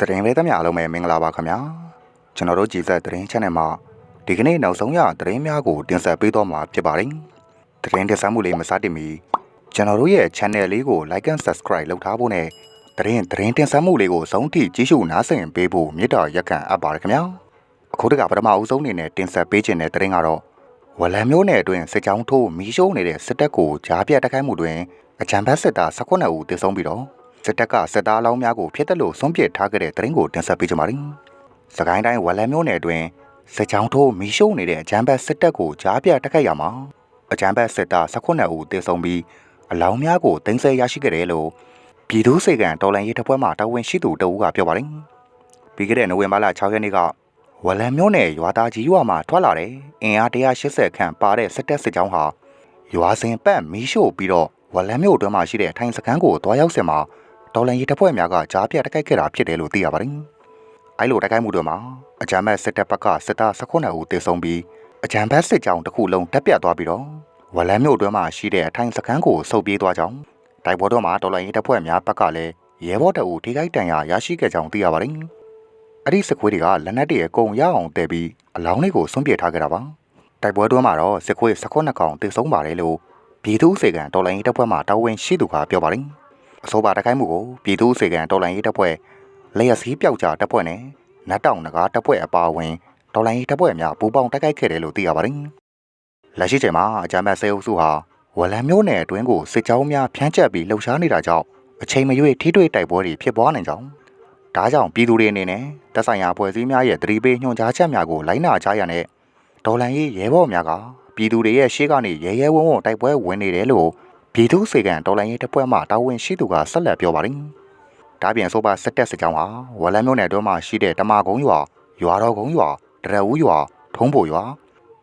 တရင်လေးသမျှအားလုံးပဲမင်္ဂလာပါခင်ဗျာကျွန်တော်တို့ကြည်သက်တရင် channel မှာဒီကနေ့နောက်ဆုံးရတရင်များကိုတင်ဆက်ပေးတော့မှာဖြစ်ပါတယ်တရင်တင်ဆက်မှုလေးမစတင်မီကျွန်တော်တို့ရဲ့ channel လေးကို like and subscribe လုပ်ထားဖို့နဲ့တရင်တရင်တင်ဆက်မှုလေးကိုဆုံးထိကြည့်ရှုနားဆင်ပေးဖို့မေတ္တာရက်ခံအပ်ပါတယ်ခင်ဗျာအခုတကပထမအဦးဆုံးအနေနဲ့တင်ဆက်ပေးခြင်းတဲ့တရင်ကတော့ဝလံမျိုးနယ်အတွင်းစစ်ကြောင်းထိုးမီးရှိုးနေတဲ့စစ်တပ်ကိုကြားပြတ်တိုက်ခိုက်မှုတွင်အကြံဖက်စစ်သား19ဦးသေဆုံးပြီးတော့ စစ်တပ်ကစစ်သားလောင်းများကိုဖျက်တက်လို့ဆုံးပစ်ထားခဲ့တဲ့တရင်ကိုတင်ဆက်ပေးကြပါမယ်။စကိုင်းတိုင်းဝလံမျိုးနယ်အတွင်းစစ်ကြောင်းထိုးမီးရှို့နေတဲ့အကြံဖက်စစ်တပ်ကိုကြားပြတ်တိုက်ခိုက်ရမှာအကြံဖက်စစ်သား19ဦးသေဆုံးပြီးအလောင်းများကိုတင်ဆက်ရရှိခဲ့တယ်လို့ပြည်သူ့စေကံတော်လန်ရေးတပ်ဖွဲ့မှတာဝန်ရှိသူတအူးကပြောပါတယ်။ပြီးခဲ့တဲ့နိုဝင်ဘာလ6ရက်နေ့ကဝလံမျိုးနယ်ရွာသားကြီးရွာမှာထွက်လာတဲ့အင်အား180ခန့်ပါတဲ့စစ်တပ်စစ်ကြောင်းဟာရွာစဉ်ပတ်မီးရှို့ပြီးတော့ဝလံမျိုးအတွင်းမှာရှိတဲ့ထိုင်စခန်းကိုတွားရောက်စင်မှာ တော်လန်ရေးတပ်ဖွဲ့များကကြားပြတ်တိုက်ခိုက်ခဲ့တာဖြစ်တယ်လို့သိရပါတယ်။အဲလိုတိုက်ခိုက်မှုတွေမှာအကြမ်းဖက်စစ်တပ်ဘက်ကစစ်သား19ဦးသေဆုံးပြီးအကြမ်းဖက်စစ်ကြောင်းတစ်ခုလုံးတက်ပြတ်သွားပြီးတော့ဝလံမျိုးအတွင်းမှာရှိတဲ့အထိုင်စခန်းကိုဆုတ်ပြေးသွားကြောင်းတိုက်ပွဲတော်မှာတော်လန်ရေးတပ်ဖွဲ့များဘက်ကလည်းရဲဘော်တအူထိခိုက်တန်ရာရရှိခဲ့ကြောင်းသိရပါတယ်။အဲ့ဒီစစ်ခွေးတွေကလက်နက်တွေအကုန်ရအောင်တည်ပြီးအလောင်းတွေကိုဆွန့်ပစ်ထားကြတာပါ။တိုက်ပွဲတွင်းမှာတော့စစ်ခွေး19ကောင်သေဆုံးပါတယ်လို့ပြည်သူ့စေကံတော်လိုင်းရေးတပ်ဖွဲ့မှတာဝန်ရှိသူကပြောပါတယ်။ အဆိုပါတိုက်ခိုက်မှုကိုပြည်သူ့စေကံတော်လိုင်းရေးတပ်ဖွဲ့လျက်စီးပျောက်ကြားတပ်ဖွဲ့နဲ့နတ်တောင်နဂါတပ်ဖွဲ့အပါအဝင်တော်လိုင်းရေးတပ်ဖွဲ့များပူးပေါင်းတိုက်ခိုက်ခဲ့တယ်လို့သိရပါတယ်။လက်ရှိချိန်မှာအကြမ်းဖက်ဆဲအုပ်စုဟာဝလံမျိုးနယ်အတွင်းကိုစစ်ကြောင်းများဖျန်းချက်ပြီးလှုပ်ရှားနေတာကြောင့်အချိန်မရွေးထိတွေ့တိုက်ပွဲတွေဖြစ်ပွားနိုင်ကြောင်းဒါကြောင့်ပြည်သူတွေအနေနဲ့တပ်ဆိုင်ရာဖွဲ့စည်းများရဲ့တတိပေးညွှန်ကြားချက်များကိုလိုက်နာကြရတဲ့ဒေါ်လန်ရေးရဲဘော်များကပြည်သူတွေရဲ့ရှေ့ကနေရဲရဲဝံ့ဝံ့တိုက်ပွဲဝင်နေတယ်လို့ ပြည်သူစေကံဒေါ်လန်ရေးတပ်ဖွဲ့မှတာဝန်ရှိသူကဆက်လက်ပြောပါတယ်။ဒါပြင်ဆိုပါစစ်တပ်စစ်ကြောင်းဟာဝလန်မြို့နယ်အတွင်းမှာရှိတဲ့တမကုန်းရွာရွာတော်ကုန်းရွာတရဝူးရွာထုံးဖို့ရွာ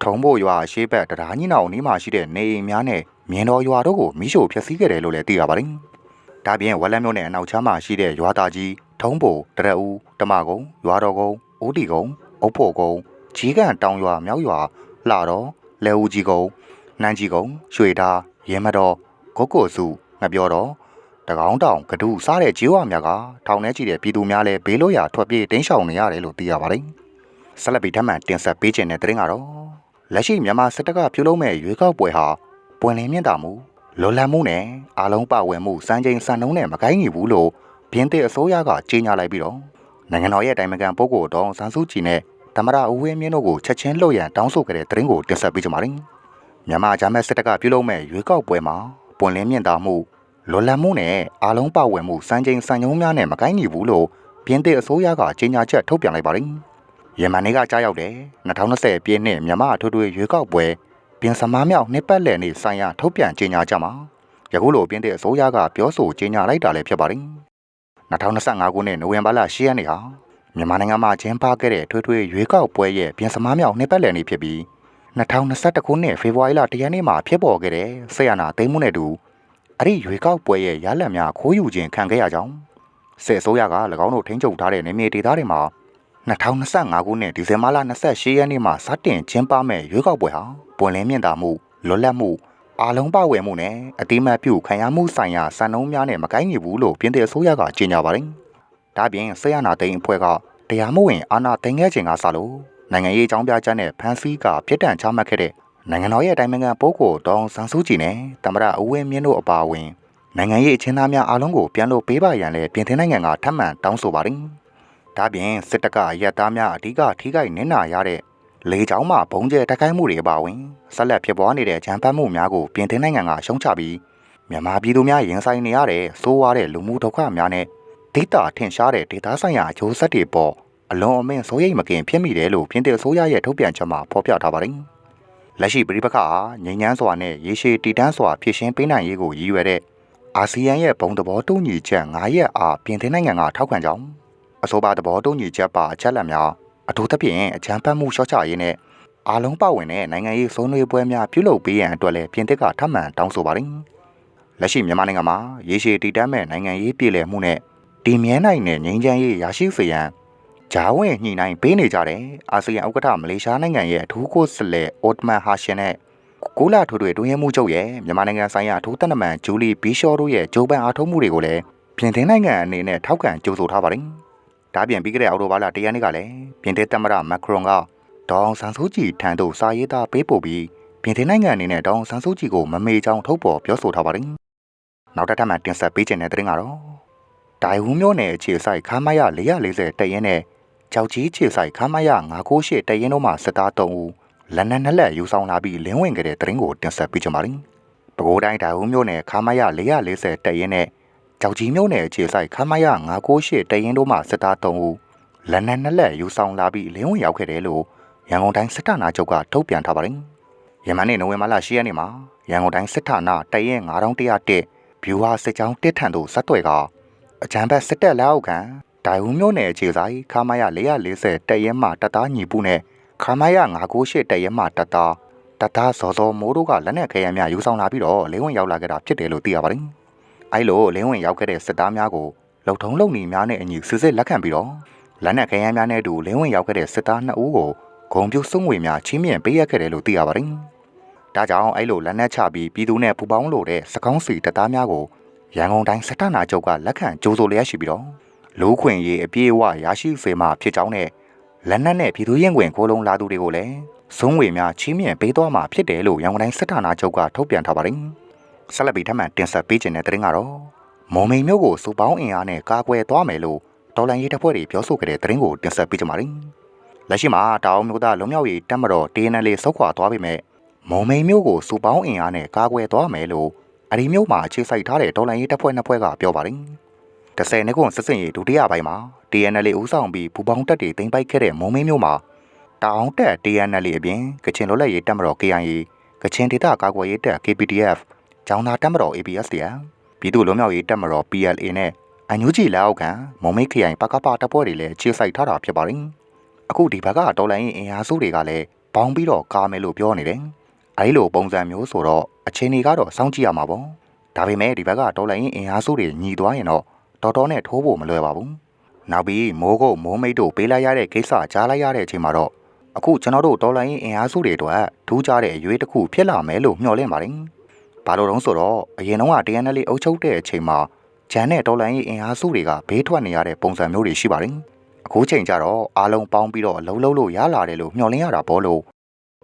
ထုံးဖို့ရွာရှေးဘက်တရားကြီးနောင်နီးမှာရှိတဲ့နေအိမ်များနဲ့မြင်းတော်ရွာတို့ကိုမိရှို့ဖျက်ဆီးခဲ့တယ်လို့လည်းသိရပါတယ်။ဒါပြင်ဝလန်မြို့နယ်အနောက်ချမ်းမှာရှိတဲ့ရွာသားကြီးထုံးဖို့တရဝူးတမကုန်းရွာတော်ကုန်းအိုးတီကုန်းအုပ်ဖို့ကုန်းကြီးကန်တောင်ရွာမြောက်ရွာလှတော်လဲဦးကြီးကုန်းနန်းကြီးကုန်းရွှေသားရဲမတော် ဂုတ်ကိုစုငပြောတော်တကောင်းတောင်ကဒုစားတဲ့ကြေးဝါများကထောင်ထဲကြည့်တဲ့ပြည်သူများလည်းဘေးလို့ရထွက်ပြေးတင်းရှောင်နေရတယ်လို့သိရပါတယ်။ဆက်လက်ပြီးထပ်မံတင်ဆက်ပေးခြင်းတဲ့တဲ့ရင်ကတော့လက်ရှိမြန်မာစစ်တပ်ကပြုလုပ်မဲ့ရွေးကောက်ပွဲဟာပွင့်လင်းမြင့်တာမှုလွန်လန်းမှုနဲ့အားလုံးပါဝင်မှုစံချိန်စံနှုန်းနဲ့မကိုင်းညီဘူးလို့ပြင်းတဲ့အစိုးရကကြေညာလိုက်ပြီးတော့နိုင်ငံတော်ရဲ့တိုင်ပင်ခံပုဂ္ဂိုလ်တော်စန်းစုကြည်နဲ့သမရဦးဝင်းမြင့်တို့ကိုချက်ချင်းလှုပ်ရန်တောင်းဆိုခဲ့တဲ့သတင်းကိုတင်ဆက်ပေးကြပါမယ်။မြန်မာဂျာမတ်စစ်တပ်ကပြုလုပ်မဲ့ရွေးကောက်ပွဲမှာ ပွင့်လင်းမြင့်တာမှုလွန်လန်းမှုနဲ့အားလုံးပါဝင်မှုစံချိန်စံညုံများနဲ့မကိုင်းညီဘူးလို့ပြင်းတဲ့အစိုးရကကြေညာချက်ထုတ်ပြန်လိုက်ပါတယ်။ယမန်နေ့ကကြားရောက်တဲ့2020ပြည့်နှစ်မြန်မာအထွေထွေရွေးကောက်ပွဲပြင်စမားမြောက်နှစ်ပတ်လည်နေ့ဆိုင်ရာထုတ်ပြန်ကြေညာချက်မှာယခုလိုပြင်းတဲ့အစိုးရကပြောဆိုကြေညာလိုက်တာလည်းဖြစ်ပါတယ်။2025ခုနှစ်နိုဝင်ဘာလ10ရက်နေ့ဟာမြန်မာနိုင်ငံမှာကျင်းပခဲ့တဲ့ထွေထွေရွေးကောက်ပွဲရဲ့ပြင်စမားမြောက်နှစ်ပတ်လည်နေ့ဖြစ်ပြီး 2021ခုနှစ်ဖေဖော်ဝါရီလ10ရက်နေ့မှာဖြစ်ပေါ်ခဲ့တဲ့ဆေးရနာသိမ်းမှုနဲ့တူအဲ့ဒီရွေးကောက်ပွဲရဲ့ရလဒ်များခိုးယူခြင်းခံခဲ့ရကြောင်းစစ်အစိုးရက၎င်းတို့ထိန်းချုပ်ထားတဲ့နေမြေဒေသတွေမှာ2025ခုနှစ်ဒီဇင်ဘာလ28ရက်နေ့မှာစတင်ကျင်းပမဲ့ရွေးကောက်ပွဲဟာပွင့်လင်းမြင့်တာမှုလွတ်လပ်မှုအားလုံးပါဝင်မှုနဲ့အတိမတ်ပြုခံရမှုဆိုင်ရာစံနှုန်းများနဲ့မကိုင်းညီဘူးလို့ပြည်ထောင်စုအစိုးရကကြေညာပါတယ်။ဒါပြင်ဆေးရနာသိန်းအဖွဲ့ကတရားမဝင်အာဏာသိမ်းခဲ့ခြင်းကစလို့ နိုင်ငံရေးအကြောင်းပြချက်နဲ့ဖမ်းဆီးကပြစ်ဒဏ်ချမှတ်ခဲ့တဲ့နိုင်ငံတော်ရဲ့အတိုင်းအမြံပိုးကိုတောင်းဆန်းစုကြည်နဲ့တမရအဝင်းမြင့်တို့အပါအဝင်နိုင်ငံရေးအချင်းသားများအားလုံးကိုပြန်လို့ပေးပါရန်လည်းပြင်သစ်နိုင်ငံကထပ်မံတောင်းဆိုပါတယ်။ဒါပြင်စစ်တပ်ကရက်သားများအဓိကထိခိုက်နစ်နာရတဲ့လေကြောင်းမှဘုံကျဲတိုက်ခိုက်မှုတွေအပါအဝင်ဆက်လက်ဖြစ်ပွားနေတဲ့ဂျန်ပတ်မှုများကိုပြင်သစ်နိုင်ငံကရှုံးချပြီးမြန်မာပြည်သူများရင်ဆိုင်နေရတဲ့စိုးဝါးတဲ့လူမှုဒုက္ခများနဲ့ဒိတာထင်ရှားတဲ့ဒေသဆိုင်ရာအကျိုးဆက်တွေပေါ် အလွန်အမင်းစိုးရိမ်မကင်ဖြစ်မိတယ်လို့ပြင်သစ်အစိုးရရဲ့ထုတ်ပြန်ချက်မှာဖော်ပြထားပါတယ်။လက်ရှိပြည်ပခါငြိမ်းချမ်းစွာနဲ့ရေရှည်တည်တံ့စွာဖြစ်ရှင်းပေးနိုင်ရေးကိုရည်ရွယ်တဲ့အာဆီယံရဲ့ဘုံသဘောတူညီချက်9ရက်အားပြင်သစ်နိုင်ငံကထောက်ခံကြောင်းအဆိုပါသဘောတူညီချက်ပါအချက်လက်များအထူးသဖြင့်အကြမ်းဖက်မှုလျှော့ချရေးနဲ့အားလုံးပါဝင်တဲ့နိုင်ငံရေးစုံနွေးပွဲများပြုလုပ်ပေးရန်အတွက်လည်းပြင်သစ်ကထပ်မံတောင်းဆိုပါတယ်။လက်ရှိမြန်မာနိုင်ငံမှာရေရှည်တည်တံ့မဲ့နိုင်ငံရေးပြည်လည်မှုနဲ့တည်မြဲနိုင်တဲ့ငြိမ်းချမ်းရေးရရှိစေရန် ဂျာဝင်ညှိနှိုင်းပေးနေကြတဲ့အာဆီယံဥက္ကဋ္ဌမလေးရှားနိုင်ငံရဲ့အထူးကိုယ်စားလှယ်အော်တမန်ဟာရှင်နဲ့ကိုလာထိုးတွေတွင်းရဲမှုချုပ်ရဲ့မြန်မာနိုင်ငံဆိုင်ရာအထူးတနမန်ဂျူလီဘီရှော့တို့ရဲ့ဂျိုးပန်အားထုတ်မှုတွေကိုလည်းပြင်သစ်နိုင်ငံအနေနဲ့ထောက်ခံကြိုးဆိုထားပါတယ်။ဒါပြင်ပြီးခဲ့တဲ့အော်တိုဘာလတရက်နေ့ကလည်းပြင်သစ်သမ္မတမက်ခရွန်ကဒေါအောင်ဆန်းစုကြည်ထံသို့စာရေးသားပေးပို့ပြီးပြင်သစ်နိုင်ငံအနေနဲ့ဒေါအောင်ဆန်းစုကြည်ကိုမမေချောင်းထုတ်ပေါ်ပြောဆိုထားပါတယ်။နောက်တစ်ထပ်မှတင်ဆက်ပေးခြင်းတဲ့သတင်းကတော့ဒိုင်ဝူးမျိုးနယ်အခြေဆိုင်ခမ်းမရ440တက်ရင်နဲ့ ကြောက်ကြီးခြေဆိုင်ခမ်းမရ998တက်ရင်တို့မှစစ်သား3ဦးလက်နက်နှစ်လက်ယူဆောင်လာပြီးလင်းဝင်ခဲ့တဲ့သတင်းကိုတင်ဆက်ပေးကြပါမယ်။ပဲခူးတိုင်းဒိုင်ဝူးမျိုးနယ်ခမ်းမရ440တက်ရင်နဲ့ကြောက်ကြီးမျိုးနယ်အခြေဆိုင်ခမ်းမရ998တက်ရင်တို့မှစစ်သား3ဦးလက်နက်နှစ်လက်ယူဆောင်လာပြီးလင်းဝင်ရောက်ခဲ့တယ်လို့ရန်ကုန်တိုင်းစစ်တပ်နာချုပ်ကထုတ်ပြန်ထားပါတယ်။ယမန်နေ့နိုဝင်ဘာလ10ရက်နေ့မှာရန်ကုန်တိုင်းစစ်တပ်နာတရင်9101ဘျူဟာစစ်ကြောင်းတစ်ထန်တို့ဇက်တွေကအကြံဘက်စစ်တပ်လက်အောက်ခံ ဒိုင်ဝူးမျိုးနယ်အခြေဆိုင်ခမာယ440တက်ရဲမှတပ်သားညီပူနဲ့ခမာယ998တက်ရဲမှတပ်သားတပ်သားစောစောမိုးတို့ကလက်နက်ခဲယမ်းများယူဆောင်လာပြီးတော့လင်းဝင်ရောက်လာခဲ့တာဖြစ်တယ်လို့သိရပါတယ်။အဲလိုလင်းဝင်ရောက်ခဲ့တဲ့စစ်သားများကိုလုံထုံးလုံနီများနဲ့အညီစစ်စစ်လက်ခံပြီးတော့လက်နက်ခဲယမ်းများနဲ့အတူလင်းဝင်ရောက်ခဲ့တဲ့စစ်သား2ဦးကိုဂုံပြုတ်စုံငွေများချင်းမြင့်ပေးရခဲ့တယ်လို့သိရပါတယ်။ဒါကြောင့်အဲလိုလက်နက်ချပြီးပြည်သူနဲ့ပူပေါင်းလို့တဲ့စကောင်းစီတပ်သားများကိုရန်ကုန်တိုင်းစစ်တပ်နာချုပ်ကလက်ခံကြိုးဆိုလျက်ရှိပြီးတော့ လူခွင့်ရေးအပြည့်အဝရရှိစေမှာဖြစ်ကြောင်းနဲ့လက်နက်နဲ့ပြည်သူရင်ခွင်ခိုးလုံးလာသူတွေကိုလည်းစုံငွေများချီးမြှင့်ပေးသွားမှာဖြစ်တယ်လို့ရန်ကုန်တိုင်းစစ်တပ်နာချုပ်ကထုတ်ပြန်ထားပါတယ်။ဆက်လက်ပြီးထပ်မံတင်ဆက်ပေးခြင်းတဲ့သတင်းကတော့မုံမိန်မျိုးကိုစူပေါင်းအင်အားနဲ့ကာကွယ်သွားမယ်လို့တော်လန်ရေးတပ်ဖွဲ့တွေပြောဆိုခဲ့တဲ့သတင်းကိုတင်ဆက်ပေးကြပါမယ်။လက်ရှိမှာတောင်မျိုးသားလုံမြောက်ရေးတပ်မတော် TNL ဆုတ်ခွာသွားပြီမဲ့မုံမိန်မျိုးကိုစူပေါင်းအင်အားနဲ့ကာကွယ်သွားမယ်လို့အဒီမျိုးမှာအခြေစိုက်ထားတဲ့တော်လန်ရေးတပ်ဖွဲ့နှစ်ဖွဲ့ကပြောပါတယ်။ 10နှစ်ကုန်စစ်စင်ရေးဒုတိယပိုင်းမှာ TNL ဦးဆောင်ပြီးဘူပေါင်းတပ်တွေတင်ပိုက်ခဲ့တဲ့မုံမင်းမျိုးမှာတောင်တက် TNL အပြင်ကချင်လွတ်လပ်ရေးတပ်မတော် KIA ကချင်ဒေသကာကွယ်ရေးတပ် KPDF ကျောင်းသားတပ်မတော် ABSDF ပြည်သူ့လွတ်မြောက်ရေးတပ်မတော် PLA နဲ့အန်ယူဂျီလက်အောက်ခံမုံမိတ်ခရိုင်ပကပတပ်ဖွဲ့တွေလည်းခြေစိုက်ထားတာဖြစ်ပါတယ်။အခုဒီဘက်ကတော်လိုင်းရင်အင်အားစုတွေကလည်းပေါင်းပြီးတော့ကာမယ်လို့ပြောနေတယ်။အဲဒီလိုပုံစံမျိုးဆိုတော့အချိန်တွေကတော့စောင့်ကြည့်ရမှာပေါ့။ဒါပေမဲ့ဒီဘက်ကတော်လိုင်းရင်အင်အားစုတွေညီသွားရင်တော့ တော်တော်နဲ့ထိုးဖို့မလွယ်ပါဘူး။နောက်ပြီးမိုးကုတ်မိုးမိတ်တို့ပေးလိုက်ရတဲ့ကိစ္စကြားလိုက်ရတဲ့အချိန်မှာတော့အခုကျွန်တော်တို့တော်လိုင်းရင်အင်အားစုတွေအတွက်ထူးခြားတဲ့အရွေးတစ်ခုဖြစ်လာမယ်လို့မျှော်လင့်ပါတယ်။ဘာလို့တုံးဆိုတော့အရင်တုန်းက TNL အုပ်ချုပ်တဲ့အချိန်မှာဂျန်နဲ့တော်လိုင်းရင်အင်အားစုတွေကဘေးထွက်နေရတဲ့ပုံစံမျိုးတွေရှိပါတယ်။အခုချိန်ကျတော့အားလုံးပေါင်းပြီးတော့အလုံးလုံးလို့ရလာတယ်လို့မျှော်လင့်ရတာပေါ့လို့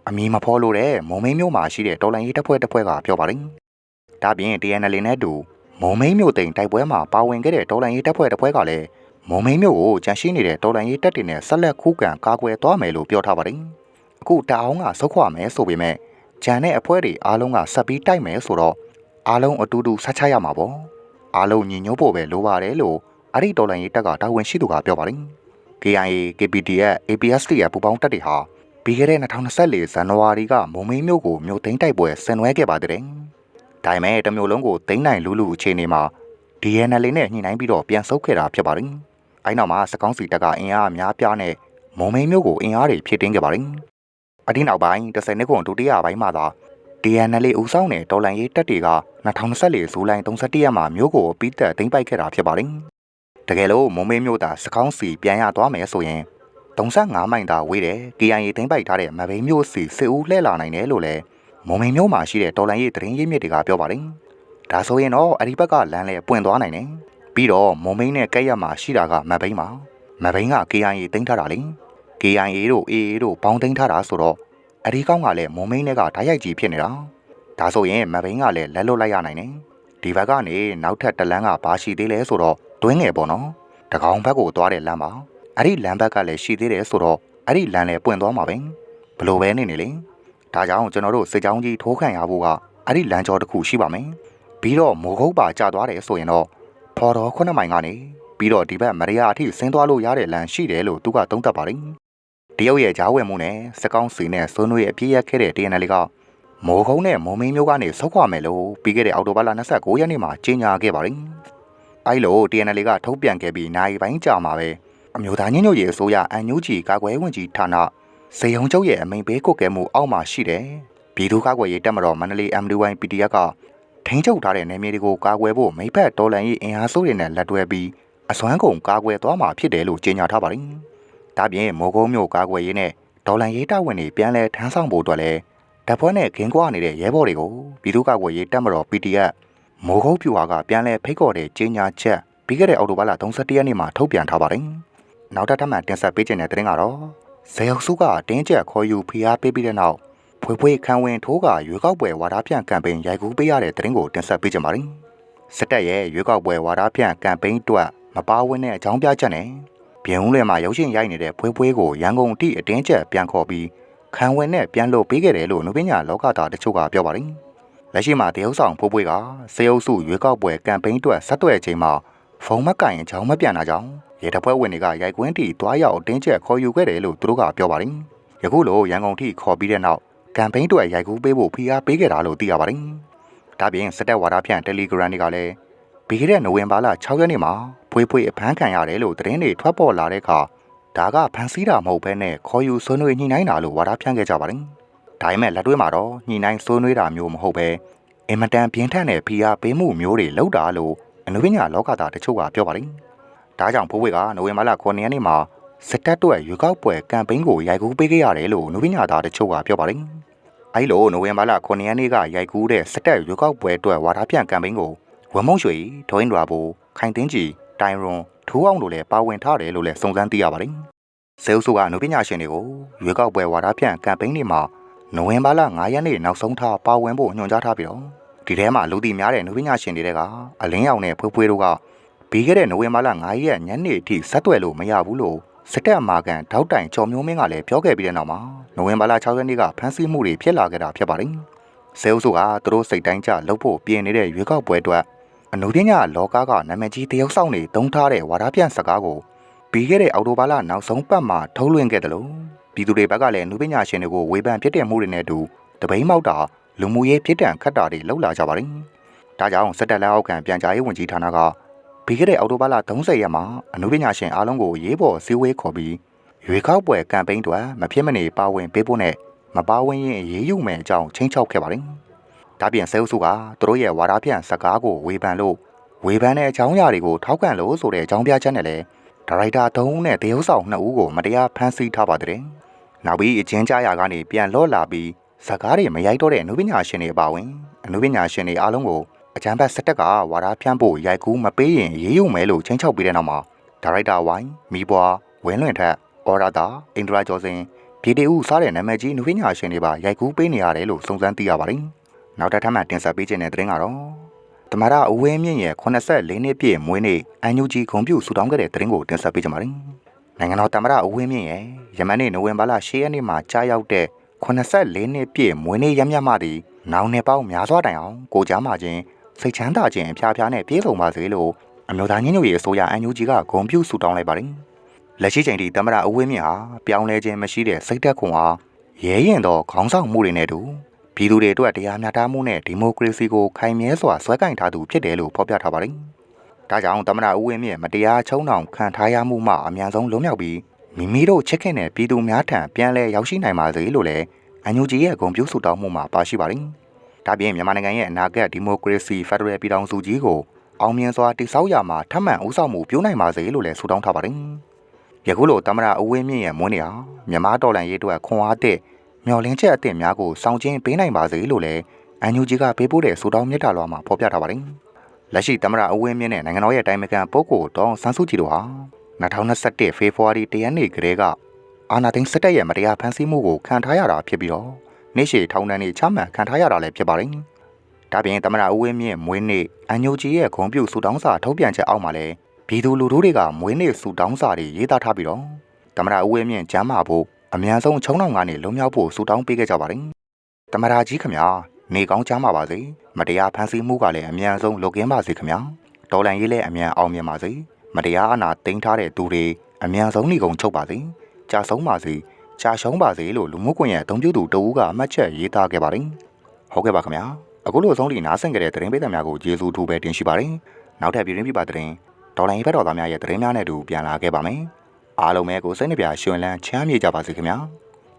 အမီမဖော်လို့တဲ့မုံမင်းမျိုးမှာရှိတဲ့တော်လိုင်းရေးတပ်ဖွဲ့တစ်ဖွဲ့ကပြောပါတယ်။ဒါပြင် TNL နဲ့တူ မုံမင်းမျိုးတိန်တိုက်ပွဲမှာပါဝင်ခဲ့တဲ့တော်လိုင်းရေးတပ်ဖွဲ့တစ်ဖွဲ့ကလည်းမုံမင်းမျိုးကိုကြန့်ရှိနေတဲ့တော်လိုင်းရေးတပ်တွေနဲ့ဆက်လက်ခုခံကာကွယ်သွားမယ်လို့ပြောထားပါတယ်။အခုတအောင်ကဆုတ်ခွာမယ်ဆိုပေမဲ့ဂျန်နဲ့အဖွဲ့တွေအားလုံးကဆက်ပြီးတိုက်မယ်ဆိုတော့အားလုံးအတူတူဆက်ချရမှာပေါ့။အားလုံးညီညွတ်ဖို့ပဲလိုပါတယ်လို့အဲ့ဒီတော်လိုင်းရေးတပ်ကတာဝန်ရှိသူကပြောပါတယ်။ KIA, KPDF, APSD ရဲ့ပူးပေါင်းတပ်တွေဟာပြီးခဲ့တဲ့2024ဇန်နဝါရီကမုံမင်းမြို့ကိုမြို့သိမ်းတိုက်ပွဲဆင်နွှဲခဲ့ပါတဲ့။ ဒါပေမဲ့တမျိုးလုံးကိုသိမ်းနိုင်လူလူအခြေအနေမှာ DNL နဲ့ညှိနှိုင်းပြီးတော့ပြန်ဆုတ်ခဲ့တာဖြစ်ပါတယ်။အဲဒီနောက်မှာစကောင်းစီတပ်ကအင်အားအများပြားနဲ့မုံမင်းမြို့ကိုအင်အားတွေဖြည့်တင်းခဲ့ပါတယ်။အဒီနောက်ပိုင်း10နှစ်ခွန်ဒုတိယပိုင်းမှာသာ DNL ဦးဆောင်တဲ့တော်လန်ရေးတပ်တွေက2024ဇူလိုင်31ရက်မှာမြို့ကိုပြီးသက်သိမ်းပိုက်ခဲ့တာဖြစ်ပါတယ်။တကယ်လို့မုံမင်းမြို့သားစကောင်းစီပြန်ရသွားမယ်ဆိုရင်35မိုင်သာဝေးတယ် KIA သိမ်းပိုက်ထားတဲ့မဘိန်းမြို့စီစစ်ဦးလှည့်လာနိုင်တယ်လို့လည်း မုံမိန်မြို့မှာရှိတဲ့တော်လန်ရေးသတင်းရင်းမြစ်တွေကပြောပါတယ်။ဒါဆိုရင်တော့အဒီဘက်ကလမ်းလဲပွင့်သွားနိုင်တယ်။ပြီးတော့မုံမိန်နဲ့ကဲ့ရမှာရှိတာကမဘိန်းပါ။မဘိန်းက KIA သိမ်းထားတာလေ။ KIA တို့ AA တို့ပေါင်းသိမ်းထားတာဆိုတော့အဒီကောင်းကလည်းမုံမိန်နဲ့ကဓာတ်ရိုက်ကြီးဖြစ်နေတာ။ဒါဆိုရင်မဘိန်းကလည်းလက်လွတ်လိုက်ရနိုင်တယ်။ဒီဘက်ကနေနောက်ထပ်တလန်းကဘာရှိသေးလဲဆိုတော့တွင်းငယ်ပေါ့နော်။တကောင်ဘက်ကိုသွားတဲ့လမ်းပါ။အဲ့ဒီလမ်းဘက်ကလည်းရှိသေးတယ်ဆိုတော့အဲ့ဒီလမ်းလည်းပွင့်သွားမှာပဲဘလို့ပဲနေနေလေ ဒါကြောင့်ကျွန်တော်တို့စစ်ကြောင်းကြီးထိုးခံရဖို့ကအဲ့ဒီလမ်းကြောတစ်ခုရှိပါမယ်ပြီးတော့မိုးကုတ်ပါကျသွားတယ်ဆိုရင်တော့ဖော်တော်ခုနှစ်မိုင်ကနေပြီးတော့ဒီဘက်မရိယာအထိဆင်းသွားလို့ရတဲ့လမ်းရှိတယ်လို့သူကသုံးသပ်ပါတယ်တရုတ်ရဲ့ဂျားဝယ်မှုနဲ့စကောင်းစီနဲ့ဆွနွေအပြည့်ရက်ခဲ့တဲ့ TNL ကမိုးကုန်းနဲ့မုံမင်းမျိုးကနေဆုတ်ခွာမယ်လို့ပြီးခဲ့တဲ့အောက်တိုဘာလ29ရက်နေ့မှာကြေညာခဲ့ပါတယ်အဲလို TNL ကထုတ်ပြန်ခဲ့ပြီးနိုင်ပိုင်းကြာမှာပဲအမျိုးသားညညရေးအစိုးရအန်ယူဂျီကာကွယ်ဝင်ကြီးဌာန စေယုံကျုပ်ရဲ့အမိန်ပေးကုတ်ကဲမှုအောက်မှာရှိတယ်။ပြည်သူ့ကာကွယ်ရေးတပ်မတော်မန္တလေး MDY PDF ကထိန်းချုပ်ထားတဲ့နယ်မြေတွေကိုကာကွယ်ဖို့မိဖက်တော်လှန်ရေးအင်အားစုတွေနဲ့လက်တွဲပြီးအစွမ်းကုန်ကာကွယ်သွားမှာဖြစ်တယ်လို့ကြေညာထားပါတယ်။ဒါပြင်မိုးကုံးမြို့ကာကွယ်ရေးနဲ့ဒေါ်လန်ရေးတပ်ဝင်တွေပြန်လည်ထမ်းဆောင်ဖို့အတွက်လည်းတပ်ဖွဲ့နဲ့ခင်းကွာနေတဲ့ရဲဘော်တွေကိုပြည်သူ့ကာကွယ်ရေးတပ်မတော် PDF မိုးကုံးပြူဟာကပြန်လည်ဖိတ်ခေါ်တဲ့ကြေညာချက်ပြီးခဲ့တဲ့အောက်တိုဘာလ31ရက်နေ့မှာထုတ်ပြန်ထားပါတယ်။နောက်ထပ်ထပ်မံတင်ဆက်ပေးခြင်းတဲ့သတင်းကတော့ ဇေယုတ်စုကတင်းကျပ်ခေါ်ယူဖိအားပေးပြီးတဲ့နောက်ဖွေဖွေခန်းဝင်ထိုးကရွေးကောက်ပွဲဝါဒဖြန့်ကမ်ပိန်းရိုက်ကူးပေးရတဲ့သတင်းကိုတင်ဆက်ပေးကြပါမယ်။စစ်တပ်ရဲ့ရွေးကောက်ပွဲဝါဒဖြန့်ကမ်ပိန်းအတွက်မပါဝင်တဲ့အကြောင်းပြချက်နဲ့ပြည်ဦးလွယ်မှာရုပ်ရှင်ရိုက်နေတဲ့ဖွေဖွေကိုရန်ကုန်တိအတင်းကျပ်ပြန်ခေါ်ပြီးခံဝင်နဲ့ပြန်လို့ပေးခဲ့တယ်လို့နုပညာလောကသားတချို့ကပြောပါတယ်။လက်ရှိမှာတရုတ်ဆောင်ဖိုးပွေးကစေအုပ်စုရွေးကောက်ပွဲကမ်ပိန်းအတွက်ဆက်သွယ်ချိန်မှာ ဖုန်းမကင်အကြောင်းမပြန်တာကြောင့်ရဲတပ်ဖွဲ့ဝင်တွေကရိုက်ကွင်းတီတွားရောက်အတင်းကျပ်ခေါ်ယူခဲ့တယ်လို့သူတို့ကပြောပါတယ်။ယခုလိုရန်ကုန်ထိခေါ်ပြီးတဲ့နောက်ကမ်ပိန်းအတွက်ရိုက်ကူးပေးဖို့ဖိအားပေးခဲ့တာလို့သိရပါတယ်။ဒါပြင်စစ်တပ်ဝါဒဖြန့် Telegram တွေကလည်းပြီးခဲ့တဲ့နိုဝင်ဘာလ6ရက်နေ့မှာဖွေးဖွေးအဖမ်းခံရတယ်လို့သတင်းတွေထွက်ပေါ်လာတဲ့အခါဒါကဖန်ဆီးတာမဟုတ်ဘဲနဲ့ခေါ်ယူဆွေးနွေးညှိနှိုင်းတာလို့ဝါဒဖြန့်ခဲ့ကြပါတယ်။ဒါပေမဲ့လက်တွေ့မှာတော့ညှိနှိုင်းဆွေးနွေးတာမျိုးမဟုတ်ပဲအင်မတန်ပြင်းထန်တဲ့ဖိအားပေးမှုမျိုးတွေလုပ်တာလို့ အနုပညာလောကသားတချို့ကပြောပါတယ်။ဒါကြောင့်ဖိုးဝေကနိုဝင်ဘာလ9ရက်နေ့မှာစစ်တပ်တို့ရွေးကောက်ပွဲကမ်ပိန်းကိုရိုက်ကူးပေးခဲ့ရတယ်လို့အနုပညာသားတချို့ကပြောပါတယ်။အဲဒီလိုနိုဝင်ဘာလ9ရက်နေ့ကရိုက်ကူးတဲ့စစ်တပ်ရွေးကောက်ပွဲအတွက်ဝါဒဖြန့်ကမ်ပိန်းကိုဝမ်မုံရွှေဒိုင်းဒွာဘူခိုင်တင်းကြီးတိုင်ရွန်ထူးအောင်တို့လည်းပါဝင်ထားတယ်လို့လည်းစုံစမ်းသိရပါတယ်။စေအုပ်စုကနုပညာရှင်တွေကိုရွေးကောက်ပွဲဝါဒဖြန့်ကမ်ပိန်းတွေမှာနိုဝင်ဘာလ9ရက်နေ့နောက်ဆုံးထားပါဝင်ဖို့ညွှန်ကြားထားပြီးတော့ ဒီထဲမှာလူသိများတဲ့နုပညာရှင်တွေကအလင်းရောင်နဲ့ဖွေးဖွေးတို့ကပြီးခဲ့တဲ့နိုဝင်ဘာလ9ရက်ညနေအထိဆက်သွယ်လို့မရဘူးလို့စစ်တပ်အမာကန်ထောက်တိုင်ကျော်မျိုးမင်းကလည်းပြောခဲ့ပြီးတဲ့နောက်မှာနိုဝင်ဘာလ6ရက်နေ့ကဖမ်းဆီးမှုတွေဖြစ်လာခဲ့တာဖြစ်ပါတယ်။စေအုပ်စုကသူတို့စိတ်တိုင်းကျလှုပ်ဖို့ပြင်နေတဲ့ရွေးကောက်ပွဲအတွက်အနုပညာလောကကနာမည်ကြီးတရုတ်ဆောင်နေတုံးထားတဲ့ဝါဒပြန့်စကားကိုပြီးခဲ့တဲ့အောက်တိုဘာလနောက်ဆုံးပတ်မှာထုတ်လွှင့်ခဲ့တယ်လို့ပြည်သူတွေဘက်ကလည်းနုပညာရှင်တွေကိုဝေဖန်ဖြစ်တဲ့မှုတွေနဲ့အတူတပိန်းမောက်တာ လူမှုရေးဖြစ်တံခတ်တာတွေလှုပ်လာကြပါတယ်။ဒါကြောင့်စစ်တပ်လက်အောက်ခံပြန်ကြားရေးဝန်ကြီးဌာနကပြီးခဲ့တဲ့အောက်တိုဘာလ30ရက်မှာအနုပညာရှင်အားလုံးကိုရေးပေါ်စည်းဝေးခေါ်ပြီးရွေခောက်ပွဲကမ်ပိန်းတွေမဖြစ်မနေပါဝင်ပေးဖို့နဲ့မပါဝင်ရင်အရေးယူမယ်အကြောင်းချင်းချောက်ခဲ့ပါတယ်။ဒါပြင်ဆဲအုပ်စုကသူတို့ရဲ့ဝါဒပြန်စကားကိုဝေဖန်လို့ဝေဖန်တဲ့အကြောင်းအရာတွေကိုထောက်ခံလို့ဆိုတဲ့အကြောင်းပြချက်နဲ့လည်းဒါရိုက်တာ၃ဦးနဲ့တရုပ်ဆောင်2ဦးကိုမတရားဖမ်းဆီးထားပါတဲ့။နောက်ပြီးအချင်းကြားရာကနေပြန်လော့လာပြီး ဇကားတွေမရိုက်တော့တဲ့အနုပညာရှင်တွေအပါဝင်အနုပညာရှင်တွေအားလုံးကိုအကြံဖတ်စတက်ကဝါဒဖြန့်ဖို့ရိုက်ကူးမပေးရင်ရေးယူမယ်လို့ချင်းချောက်ပြီးတဲ့နောက်မှာဒါရိုက်တာဝိုင်းမိဘွားဝင်းလွင်ထက်အော်ရာတာအင်ဒရာကျော်စင်ပြည်တီဦးစားတဲ့နာမည်ကြီးနုပညာရှင်တွေပါရိုက်ကူးပေးနေရတယ်လို့စုံစမ်းသိရပါတယ်။နောက်တစ်ထပ်မှတင်ဆက်ပေးခြင်းတဲ့သတင်းကတော့တမရအဝင်းမြင့်ရဲ့84နှစ်ပြည့်မွေးနေ့အန်ယူဂျီဂုံပြူဆူတောင်းခဲ့တဲ့သတင်းကိုတင်ဆက်ပေးကြပါမယ်။နိုင်ငံတော်တမရအဝင်းမြင့်ရဲ့ယမန်နေ့နိုဝင်ဘာလ10ရက်နေ့မှာကြားရောက်တဲ့ 84နှစ်ပြည့်မွေးနေ့ရမြတ်မသည်နောင်နှစ်ပေါင်းများစွာတိုင်အောင်ကိုကြားမှချင်းစိတ်ချမ်းသာခြင်းအဖျားဖျားနဲ့ပြည့်စုံပါစေလို့အမျိုးသားညီညွတ်ရေးအစိုးရအန်ယူဂျီကဂုံပြူဆူတောင်းလိုက်ပါတယ်။လက်ရှိချိန်ထိတမရအဝင်းမြင့်ဟာပြောင်းလဲခြင်းမရှိတဲ့စိတ်သက်ခွန်အားရဲရင်သောခေါင်းဆောင်မှုတွေနဲ့တူပြည်သူတွေအတွက်တရားမျှတမှုနဲ့ဒီမိုကရေစီကိုခိုင်မြဲစွာဆွဲကင်ထားသူဖြစ်တယ်လို့ဖော်ပြထားပါတယ်။ဒါကြောင့်သမ္မတဦးဝင်းမြင့်မတရားချုံနှောင်ခံထားရမှုမှအများဆုံးလွတ်မြောက်ပြီး မိမိတို့ချစ်ခင်တဲ့ပြည်သူများထံပြန်လည်ရောက်ရှိနိုင်ပါစေလို့လည်းအန်ယူဂျီရဲ့ဂုဏ်ပြုဆုတောင်းမှုမှာပါရှိပါတယ်။ဒါပြင်မြန်မာနိုင်ငံရဲ့အနာဂတ်ဒီမိုကရေစီဖက်ဒရယ်ပြည်ထောင်စုကြီးကိုအောင်မြင်စွာတည်ဆောက်ရမှာထပ်မံဦးဆောင်မှုပြုနိုင်ပါစေလို့လည်းဆုတောင်းထားပါတယ်။ယခုလိုသမ္မတဦးဝင်းမြင့်ရဲ့မွန်းနေဟာမြန်မာတော်လှန်ရေးအတွက်ခွန်အားတဲ့မျော်လင့်ချက်အသစ်များကိုစောင့်ကျဉ်ပေးနိုင်ပါစေလို့လည်းအန်ယူဂျီကပေးပို့တဲ့ဆုတောင်းမြတ်တာလွှာမှာဖော်ပြထားပါတယ်။လက်ရှိသမ္မတအဝင်းမြင့်နဲ့နိုင်ငံတော်ရဲ့တိုင်ပင်ခံပုဂ္ဂိုလ်တောင်ဆန်းစုကြည်တို့ဟာ 2021ဖေဖော်ဝါရီ10ရက်နေ့ကတည်းကအာနာသိန်းစစ်တပ်ရဲ့မတရားဖမ်းဆီးမှုကိုခံထားရတာဖြစ်ပြီးတော့နေ့ရှည်ထောင်ဒဏ်တွေချမှတ်ခံထားရတာလည်းဖြစ်ပါတယ်။ဒါပြင်သမ္မတဦးဝင်းမြင့်မွေးနေ့အန်ယူဂျီရဲ့ဂုဏ်ပြုဆုတောင်းစာထုတ်ပြန်ချက်အောက်မှာလည်းပြည်သူလူထုတွေကမွေးနေ့ဆုတောင်းစာတွေရေးသားထားပြီးတော့သမ္မတဦးဝင်းမြင့်ကျမ်းမာဖို့အများဆုံးချုံနှောင်ကနေလုံမြောက်ဖို့ဆုတောင်းပေးခဲ့ကြပါတယ်။တမရာကြီးခမညာနေကောင်းချမ်းပါပါစေ။မတရားဖန်ဆီးမှုကလည်းအများဆုံးလုကင်းပါစေခမညာ။တော်လန်ရေးလည်းအမြန်အောင်မြင်ပါစေ။ မတရားအနာသိမ်းထားတဲ့သူတွေအမြန်ဆုံးနေကုန်ချုပ်ပါစေ။ကြာဆုံးပါစေ။ကြာရှုံးပါစေလို့လူမှုကွန်ရက်အသုံးပြုသူတဦးကအမှတ်ချက်ရေးသားခဲ့ပါတယ်။ဟုတ်ကဲ့ပါခမညာ။အခုလိုအဆုံးထိနားဆင်ကြတဲ့သတင်းပေးသများကိုကျေးဇူးထူးပဲတင်ရှိပါတယ်။နောက်ထပ်ပြည်တွင်းပြပသတင်းဒေါ်လာရေးဘက်တော်သားများရဲ့သတင်းများနဲ့အတူပြန်လာခဲ့ပါမယ်။အားလုံးပဲကိုစိတ်နှပြရှင်လန်းချမ်းမြေ့ကြပါစေခင်ဗျာ။